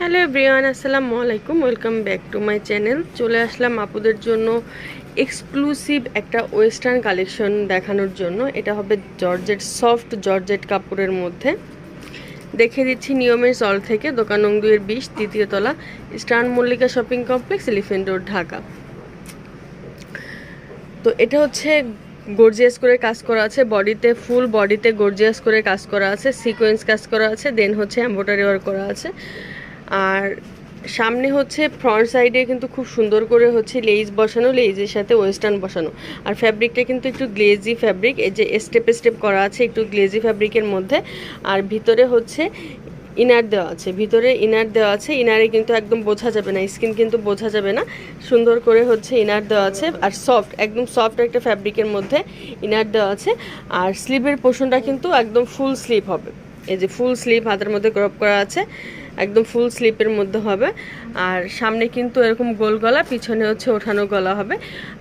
Hello everyone, আসসালামু আলাইকুম, welcome back to my channel. চলে আসলাম আপুদের জন্য এক্সক্লুসিভ একটা ওয়েস্টার্ন কালেকশন দেখানোর জন্য। এটা হবে জর্জেট, সফট জর্জেট কাপড়ের মধ্যে। দেখে দিচ্ছি নিয়মের সল থেকে, দোকান দুইয়ের বিশ তৃতীয় তলা Mallika shopping complex, Elephant Road, Dhaka. তো এটা হচ্ছে গর্জিয়াস করে কাজ করা আছে, বডিতে ফুল বডিতে গর্জিয়াস করে কাজ করা আছে সিকোয়েন্স কাজ করা আছে দেন হচ্ছে এম্ব্রয়ডারি ওয়ার্ক করা আছে। আর সামনে হচ্ছে ফ্রন্ট সাইডে কিন্তু খুব সুন্দর করে হচ্ছে লেজ বসানো লেইজের সাথে ওয়েস্টার্ন বসানো। আর ফ্যাব্রিকটা কিন্তু একটু গ্লেজি ফ্যাব্রিক এই যে স্টেপ স্টেপ করা আছে একটু গ্লেজি ফ্যাব্রিকের মধ্যে। আর ভিতরে হচ্ছে ইনার দেওয়া আছে, ভিতরে ইনার দেওয়া আছে ইনারে কিন্তু একদম বোঝা যাবে না স্কিন কিন্তু বোঝা যাবে না। সুন্দর করে হচ্ছে ইনার দেওয়া আছে, আর সফট একদম সফট একটা ফ্যাব্রিকের মধ্যে ইনার দেওয়া আছে। আর স্লিভের পোষণটা কিন্তু একদম ফুল স্লিভ হবে। এই যে ফুল স্লিভ হাতের মধ্যে ক্রপ করা আছে, একদম ফুল স্লিপের মধ্যে হবে। আর সামনে কিন্তু এরকম গোল গলা, পিছনে হচ্ছে ওঠানো গলা হবে।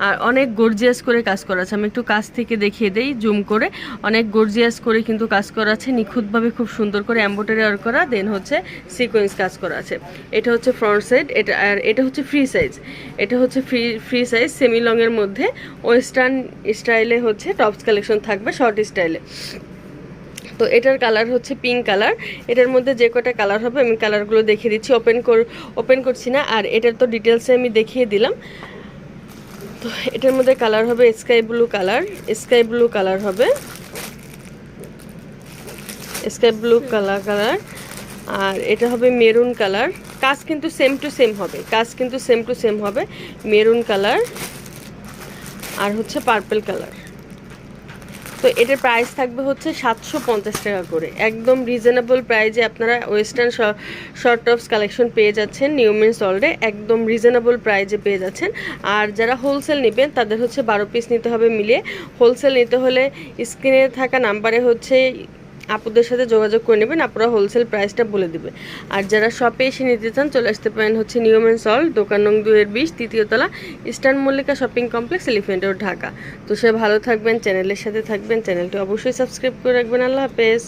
আর অনেক গর্জিয়াস করে কাজ করা আছে। আমি একটু কাছ থেকে দেখিয়ে দেই জুম করে। অনেক গর্জিয়াস করে কিন্তু কাজ করা আছে। নিখুঁতভাবে খুব সুন্দর করে এম্বোটারি আর করা দেন হচ্ছে সিকোয়েন্স কাজ করা আছে। এটা হচ্ছে ফ্রন্ট সাইড এটা আর এটা হচ্ছে ফ্রি সাইজ এটা হচ্ছে ফ্রি ফ্রি সাইজ সেমি লংয়ের মধ্যে। ওয়েস্টার্ন স্টাইলে হচ্ছে টপস কালেকশন থাকবে শর্ট স্টাইলে তো এটার কালার হচ্ছে পিঙ্ক কালার। এটার মধ্যে যে কটা কালার হবে, আমি কালারগুলো দেখিয়ে দিচ্ছি ওপেন কর ওপেন করছি না। আর এটার তো ডিটেলসে আমি দেখিয়ে দিলাম। তো এটার মধ্যে কালার হবে sky blue colour. Sky blue colour হবে। Sky blue colour colour. আর এটা হবে মেরুন কালার। কাজ কিন্তু সেম টু সেম হবে। কাজ কিন্তু সেম টু সেম হবে। Maroon colour. আর হচ্ছে পার্পল কালার। তো এটার প্রাইস থাকবে হচ্ছে সাতশো পঞ্চাশ টাকা করে। একদম রিজনেবল প্রাইজে আপনারা ওয়েস্টার্ন শর্ট টপস কালেকশন পেয়ে যাচ্ছেন নিউমেন সল্ডে একদম রিজনেবল প্রাইজে পেয়ে যাচ্ছেন। আর যারা হোলসেল নেবেন, তাদের হচ্ছে বারো পিস নিতে হবে মিলিয়ে। হোলসেল নিতে হলে স্ক্রিনে থাকা নাম্বারে হচ্ছে আপুদের সাথে যোগাযোগ করে নেবেন, আপুরা হোলসেল প্রাইসটা বলে দেবে। আর যারা শপে এসে নিতে চান, চলে আসতে পারেন হচ্ছে নিয়ম অ্যান্ড সল দোকান নং দুয়ের বিশ তৃতীয়তলা Eastern Mallika shopping complex Elephant Road Dhaka. তো সে ভালো থাকবেন চ্যানেলের সাথে থাকবেন চ্যানেলটি অবশ্যই সাবস্ক্রাইব করে রাখবেন। আল্লাহ হাফেজ।